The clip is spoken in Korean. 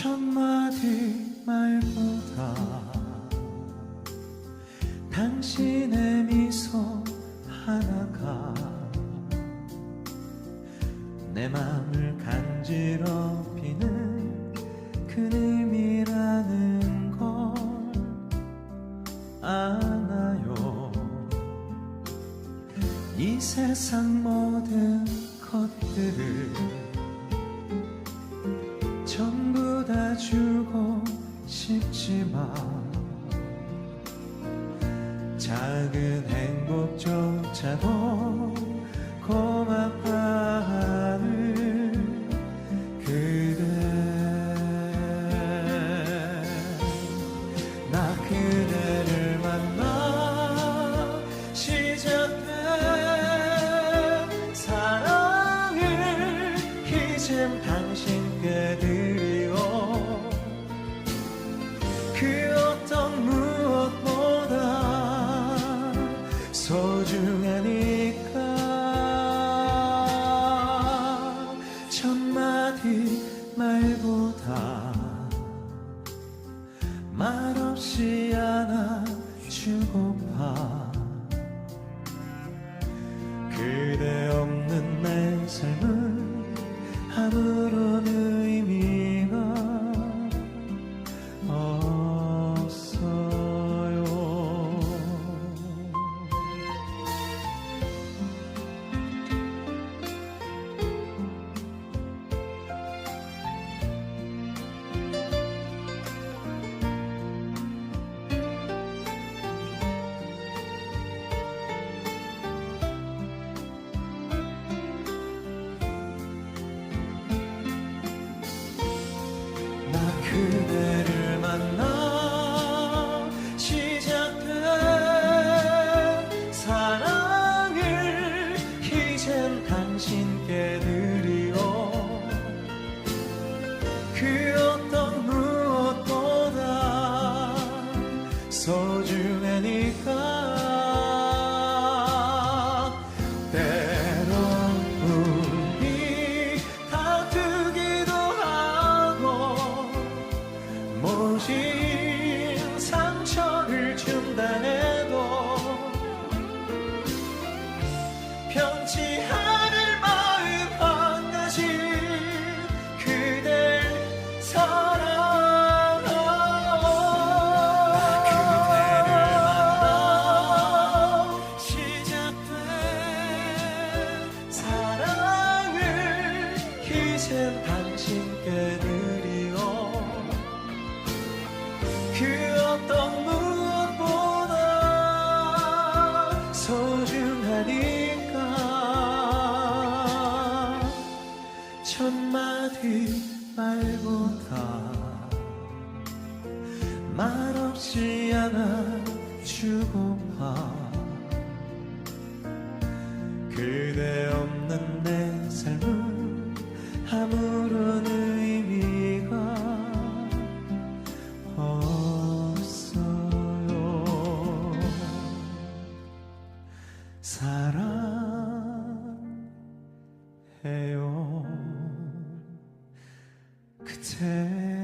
천마디 말보다 당신의 미소 하나가 내 맘을 간지럽히는 큰 의미라는 걸 아나요? 이 세상 모든 것들을 다 주고 싶지만 작은 행복조차도 고맙다는 그대. 나 그대를 만나 시작된 사랑을 이젠 당 천마디 말보다 말없이 안아주고파. 그대 없는 내 삶은 아무런 의미 모진 상처를 준다 해도 편치 않을 마음 한 가지 그댈 사랑하오. 시작된 사랑을 이젠 당신께 천마디 말보다 말없이 안아주고파 그대 없는 내 삶은 아무런 의미가 없어요. 사랑 그대